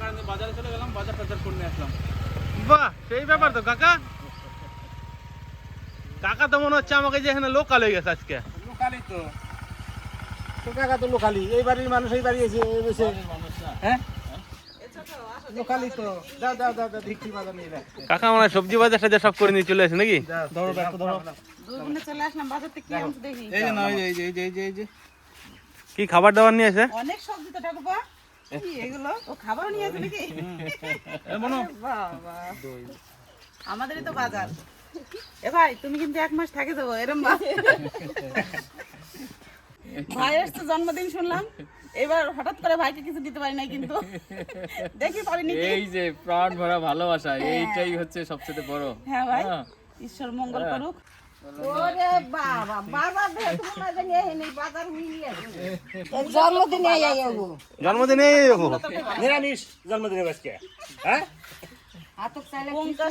টাকা বাজারে চলে গেলাম বাজার টাজার করে নিয়ে আসলাম। বাহ সেই ব্যাপার তো কাকা। কাকা তো মনে হচ্ছে আমাকে যে এখানে লোকাল হয়ে গেছে আজকে। লোকালই তো। তো কাকা তো লোকালি এই বাড়ির মানুষ এই বাড়ি এসে এসে হ্যাঁ। লোকালি তো। দাও দাও দাও দাও ভিক্রি বাজার নিয়ে কাকা মনে হয় সবজি বাজার সাথে সব করে নিয়ে চলে আসে নাকি? ধরো ব্যাগ ধরো। দুই চলে আসলাম বাজার থেকে কি আনছো দেখি? এই যে না এই যে এই যে এই যে এই যে এই যে। কি খাবার দাবার নিয়ে আসে? অনেক সবজি তো ঠাকুরপা। এগুলো? ও খাবারও নিয়ে আসে নাকি? এ মনো বাবা। আমাদেরই তো বাজার। এ ভাই তুমি কিন্তু এক মাস থাকে যাব এরম বা- ভাই এসছে জন্মদিন শুনলাম। এবার হঠাৎ করে ভাইকে কিছু দিতে পারি নাই কিন্তু। দেখি পারিনি এই যে প্রাণ ভরা ভালোবাসা এইটাই হচ্ছে সবচেয়ে বড়। হ্যাঁ ভাই হ্যাঁ। ঈশ্বর মঙ্গল করুক।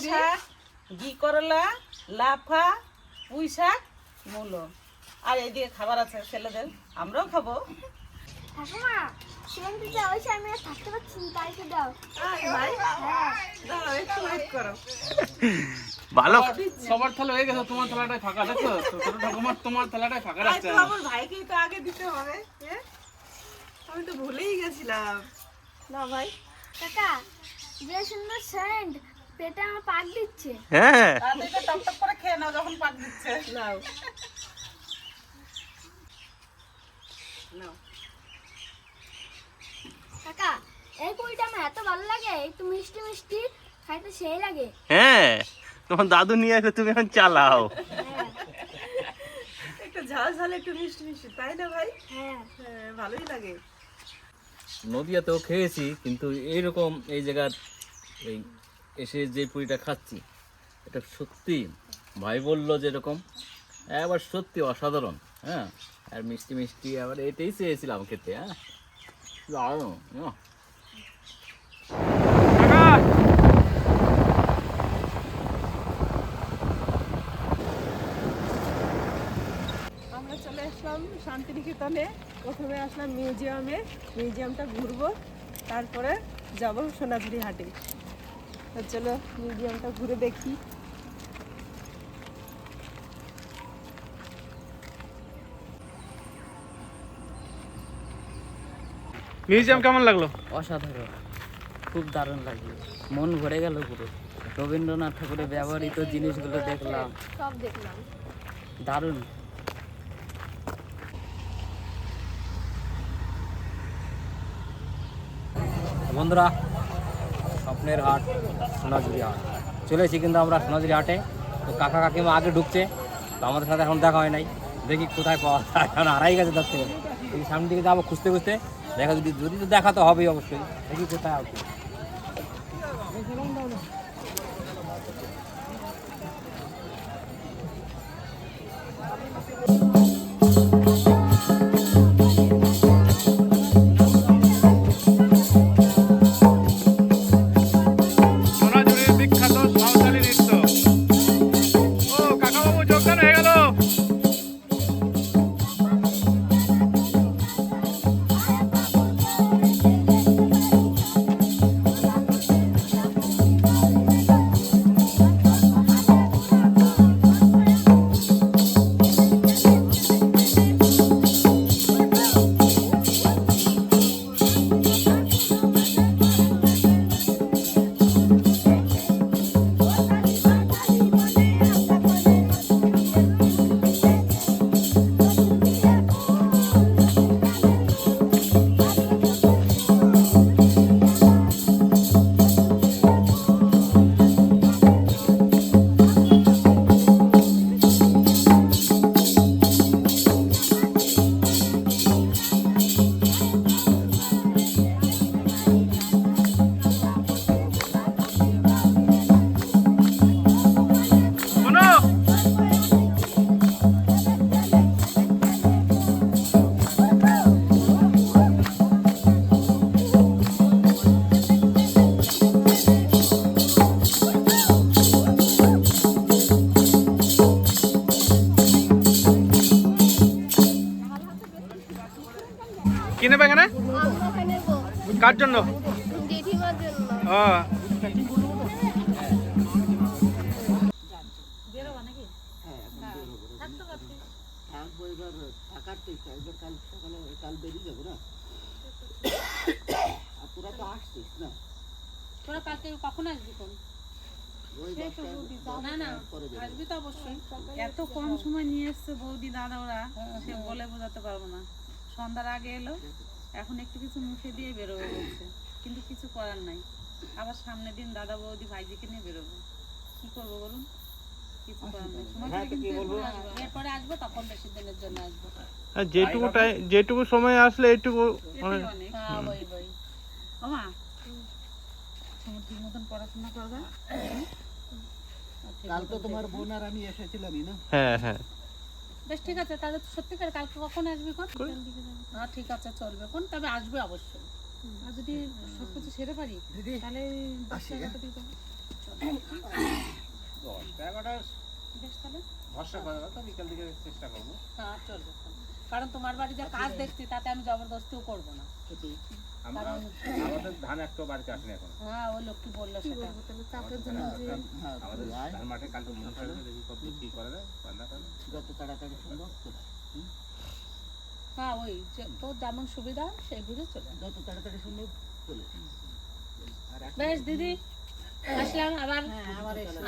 হ্যাঁ করলা লাফা পুঁই শাক মূলো আর এইদিকে খাবার আছে ছেলেদের আমরাও খাব সেখানটা যে ওই আমি আর থাকতে পারছি না তাই তো দাও। ভাই দাঁড়াও একটু করো। ভালো। সবার থালা হয়ে গেছে তোমার থালাটাই ফাঁকা ছোট ঠাকুমার তোমার থালাটাই ফাঁকা রাখছে আমার ভাইকেই তো আগে দিতে হবে হ্যাঁ? আমি তো ভুলেই গেছিলাম। না ভাই। কাকা যে সুন্দর সেন্ট পেটে আমার পাক দিচ্ছে। হ্যাঁ। তাড়াতাড়ি তো টপ টপ করে খেয়ে নাও যখন পাক দিচ্ছে। নাও। নাও। কাকা এই আমার এত ভালো লাগে একটু মিষ্টি মিষ্টি খাইতে সেই লাগে। হ্যাঁ তোমার দাদু নিয়ে আসে তুমি এখন চালাও। হ্যাঁ। একটু ঝাল ঝাল একটু মিষ্টি মিষ্টি তাই না ভাই? হ্যাঁ। হ্যাঁ ভালোই লাগে। নদিয়াতেও খেয়েছি কিন্তু এইরকম এই জায়গার এই এসে যে পুরিটা খাচ্ছি এটা সত্যি ভাই বলল যেরকম এবার সত্যি অসাধারণ হ্যাঁ। আর মিষ্টি মিষ্টি আবার এটাই চেয়েছিলাম খেতে হ্যাঁ। আমরা চলে আসলাম শান্তিনিকেতনে। প্রথমে আসলাম মিউজিয়ামে। মিউজিয়ামটা ঘুরবো, তারপরে যাব সোনাঝুরি হাটে। চলো মিউজিয়ামটা ঘুরে দেখি। মিউজিয়াম কেমন লাগল? অসাধারণ। খুব দারুণ লাগল। মন ভরে গেল পুরো। রবীন্দ্রনাথ ঠাকুরের ব্যবহৃত জিনিসগুলো দেখলাম। সব দেখলাম। দারুণ। বন্ধুরা স্বপ্নের হাট সোনাঝুরি হাট। চলেছি কিন্তু আমরা সোনাঝুরি হাটে। তো কাকা কাকিমা আগে ঢুকছে তো আমাদের সাথে এখন দেখা হয় নাই। দেখি কোথায় পাওয়া যায়। এখন হারাই গেছে তার থেকে। সামনের দিকে যাব খুঁজতে খুঁজতে। দেখা যদি যদি তো দেখা তো হবেই অবশ্যই। দেখি কোথায় আছে। সোনাঝুরির কার জন্য? কখন আসবি কোন? না না আসবি তো অবশ্যই। এত কম সময় নিয়ে এসছে বৌদি দাদা ওরা। সে বলে বোঝাতে পারব না। সন্ধ্যার আগে এলো। এখন একটু কিছু মুখে দিয়ে বেরোবো বলছে। কিন্তু কিছু করার নাই। আবার সামনের দিন দাদা বৌদি ভাইজিকে নিয়ে বেরোবো। কি করব বলুন? যেটুকু যেটুকু সময় আসলে হ্যাঁ। ঠিক মতন পড়াশোনা করবে? কালকে তোমার বোন আর আমি এসেছিলাম না? হ্যাঁ হ্যাঁ। বেশ ঠিক আছে তাহলে সত্যিকার কালকে কখন আসবি কোন? হ্যাঁ ঠিক আছে চলবে কোন তবে আসবে অবশ্যই। আর যদি সব কিছু সেরে পারি তাহলে দশ টাকাটা দিয়ে দেবো বেশ তাহলে। ভরসা করা তো বিকাল দিকে চেষ্টা করব। হ্যাঁ চলবে। কারণ তোমার বাড়ি যা কাজ দেখছি তাতে আমি জবরদস্তিও করব না। আমরা আমাদের ধান একটু বাড়িতে আসেনি এখন। হ্যাঁ ওই লোকটি বলল সেটা। আমাদের ধান মাঠে কালকে মনে করে দেখি কত কি করে দেয় রান্না করে যত তাড়াতাড়ি সম্ভব হ্যাঁ ওই তোর যেমন সুবিধা সেই বুঝে চলে যত তাড়াতাড়ি সম্ভব চলে বেশ দিদি আসলাম আবার।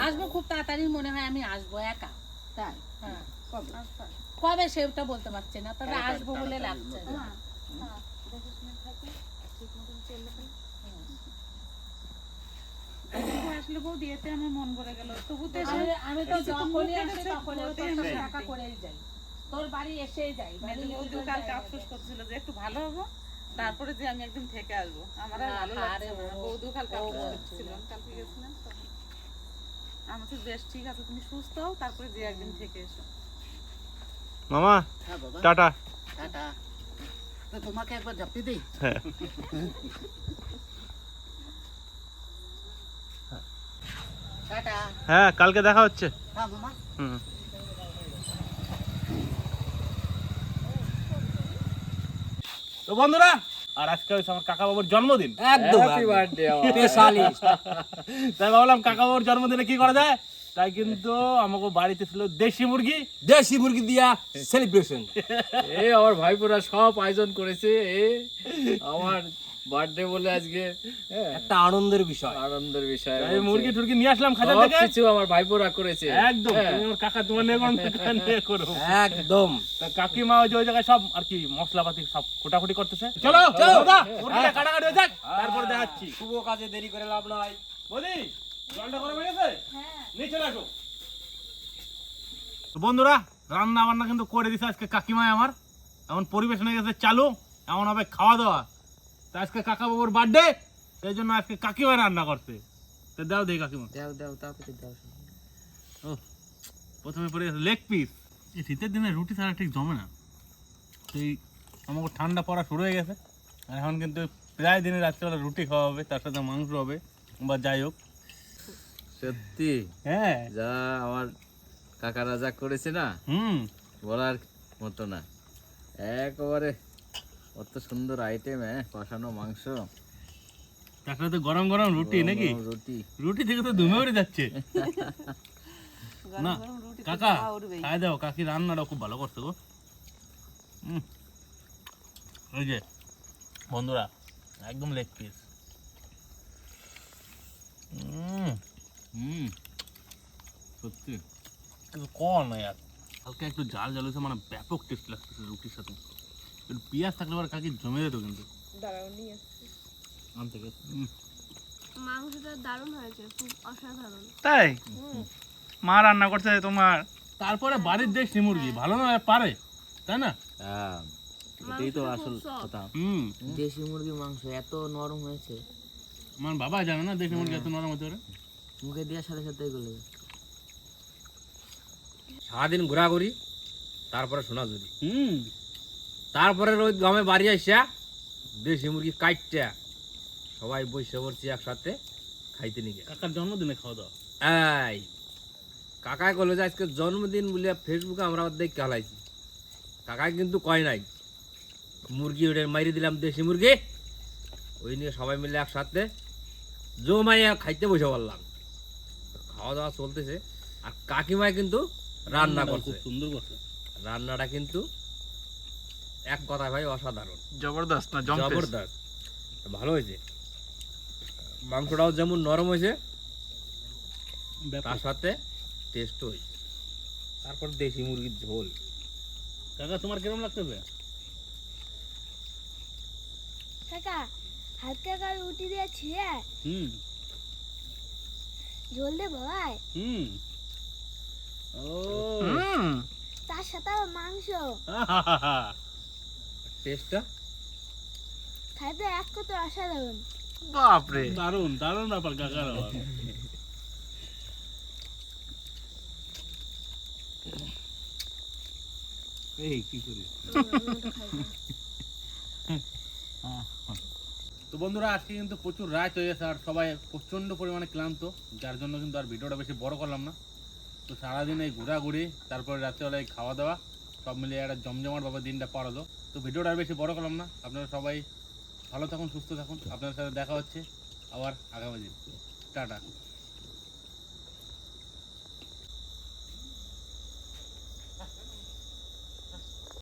আসব খুব তাড়াতাড়ি মনে হয় আমি আসব একা। তাই? হ্যাঁ কবে? সেটা বলতে পারছি না তবে আসব বলে লাগছে। আসলে বউ দিয়েতে আমার মন ভরে গেল। তবু তো আমি তো যখনই আসি তখনই সাথে দেখা করেই যাই। তোর বাড়ি এসেই যাই বাড়ি বৌদিও কালকে আফসোস করছিল যে একটু ভালো হব তারপরে যে আমি একদিন থেকে আসব। আমার আর ভালো লাগছে না। বৌদিও কালকে আফসোস করছিল। কালকে গেছিলাম। আমি তো বেশ ঠিক আছে তুমি সুস্থ হও তারপরে যে একদিন থেকে এসো। মামা হ্যাঁ বাবা। টাটা। টাটা। তো তোমাকে একবার ঝাপটি দিই? হ্যাঁ। হ্যাঁ কালকে দেখা হচ্ছে। হ্যাঁ হুম। তো বন্ধুরা আর আজকে হচ্ছে আমার কাকা বাবুর জন্মদিন। একদম তাই ভাবলাম কাকা বাবুর জন্মদিনে কি করা যায়? তাই কিন্তু আমাকে বাড়িতে ছিল দেশি মুরগি। দেশি মুরগি দিয়া সেলিব্রেশন এ আমার ভাইপোরা সব আয়োজন করেছে এ আমার বার্থডে বলে আজকে হ্যাঁ, একটা আনন্দের বিষয়। আনন্দের বিষয় তাই মুরগি টুরগি নিয়ে আসলাম সব থেকে কিছু আমার ভাইপোরা করেছে। একদম হ্যাঁ। আমার কাকা তোমার নিয়ে নিয়ে করো। একদম। কাকিমা ওই ওই জায়গায় সব আর কি মশলাপাতি সব কোটাকুটি করতেছে। চলো দাদা মুরগিটা কাটাকাটি হয়ে যাক তারপরে দেখাচ্ছি। শুভ কাজে দেরি করে লাভ নাই। বলি জলটা গরম হয়ে গেছে? নিয়ে চলে আসো। বন্ধুরা রান্না বান্না কিন্তু করে দিছে আজকে কাকিমায় আমার। এমন পরিবেশ হয়ে গেছে চালু এমন হবে খাওয়া দাওয়া। আজকে কাকা বাবুর বার্থডে সেই জন্য আজকে কাকিমা রান্না করছে। তো দাও দেই কাকিমা। দাও দাও তাড়াতাড়ি দাও। ও প্রথমে পড়ে গেছে লেগ পিস এই শীতের দিনে রুটি ছাড়া ঠিক জমে না। সেই আমাকে ঠান্ডা পড়া শুরু হয়ে গেছে। আর এখন কিন্তু প্রায় দিনে রাত্রেবেলা রুটি খাওয়া হবে তার সাথে মাংস হবে বা যাই হোক। সত্যি? হ্যাঁ। যা আমার কাকারা যা করেছে না? হুম। বলার মতো না। একেবারে কত সুন্দর আইটেম হ্যাঁ কষানো মাংস। তার সাথে গরম গরম রুটি নাকি? রুটি। রুটি থেকে তো ধুমে উড়ে যাচ্ছে। না গরম রুটি তো কাকা খাই দাও কাকি রান্নাটা খুব ভালো করছে গো। হুম ওই যে বন্ধুরা একদম লেগ পিস হুম হুম সত্যি। কম না হালকা একটু জাল জাল হয়েছে মানে ব্যাপক টেস্ট লাগতেছে রুটির সাথে। একটু পেঁয়াজ থাকলে আবার কাকি জমে যেত কিন্তু দাঁড়াও নিয়ে আসছি। আনতে গেছে মাংসটা দারুণ হয়েছে খুব অসাধারণ তাই মা রান্না করছে তোমার তারপরে বাড়ির দেশি মুরগি ভালো না পারে তাই না হ্যাঁ এটাই তো আসল কথা হুম দেশি মুরগির মাংস এত নরম হয়েছে আমার বাবা জানে না দেশি মুরগি এত নরম হতে পারে মুখে দেওয়ার সাথে সাথে গলে সারাদিন ঘোরাঘুরি তারপরে সোনাঝুরি হুম তারপরে রোজ গ্রামে বাড়ি আসিয়া দেশি মুরগি কাটটা সবাই বসে পড়ছি একসাথে খাইতে নিয়ে কাকার জন্মদিনে খাওয়া দাওয়া? এই কাকাই বলল যে আজকে জন্মদিন বলে ফেসবুকে আমরা দেখে খেলাইছি কাকাই কিন্তু কয় নাই মুরগি ওটা মারি দিলাম দেশি মুরগি ওই নিয়ে সবাই মিলে একসাথে জমাইয়া খাইতে বসে পারলাম খাওয়া দাওয়া চলতেছে আর কাকিমায় কিন্তু রান্না করছে। খুব সুন্দর করছে। রান্নাটা কিন্তু এক কথায় ভাই অসাধারণ। জবরদস্ত না জবরদস্ত। ভালো হয়েছে। মাংসটাও যেমন নরম হয়েছে তার সাথে টেস্ট হয়েছে। তারপর দেশি মুরগির ঝোল। কাকা তোমার কিরম লাগতেছে? কাকা হালকা করে উঠি দিয়ে ছিঁড়ে হুম। ঝোল দে ভাই। হুম। ও। তার সাথে মাংস। আহাহাহা। টেস্টটা? খাইতে এক কত অসাধারণ। বাপরে। দারুণ দারুণ ব্যাপার কাকার। এই কি করি? তো বন্ধুরা আজকে কিন্তু প্রচুর রাত হয়ে গেছে আর সবাই প্রচণ্ড পরিমাণে ক্লান্ত যার জন্য কিন্তু আর ভিডিওটা বেশি বড় করলাম না। তো সারাদিন এই ঘোরাঘুরি তারপরে রাত্রেবেলায় খাওয়া দাওয়া সব মিলিয়ে একটা জমজমাট ভাবে দিনটা পার হলো। তো ভিডিওটা আর বেশি বড় করলাম না। আপনারা সবাই ভালো থাকুন, সুস্থ থাকুন। আপনাদের সাথে দেখা হচ্ছে আবার আগামী দিন। টাটা।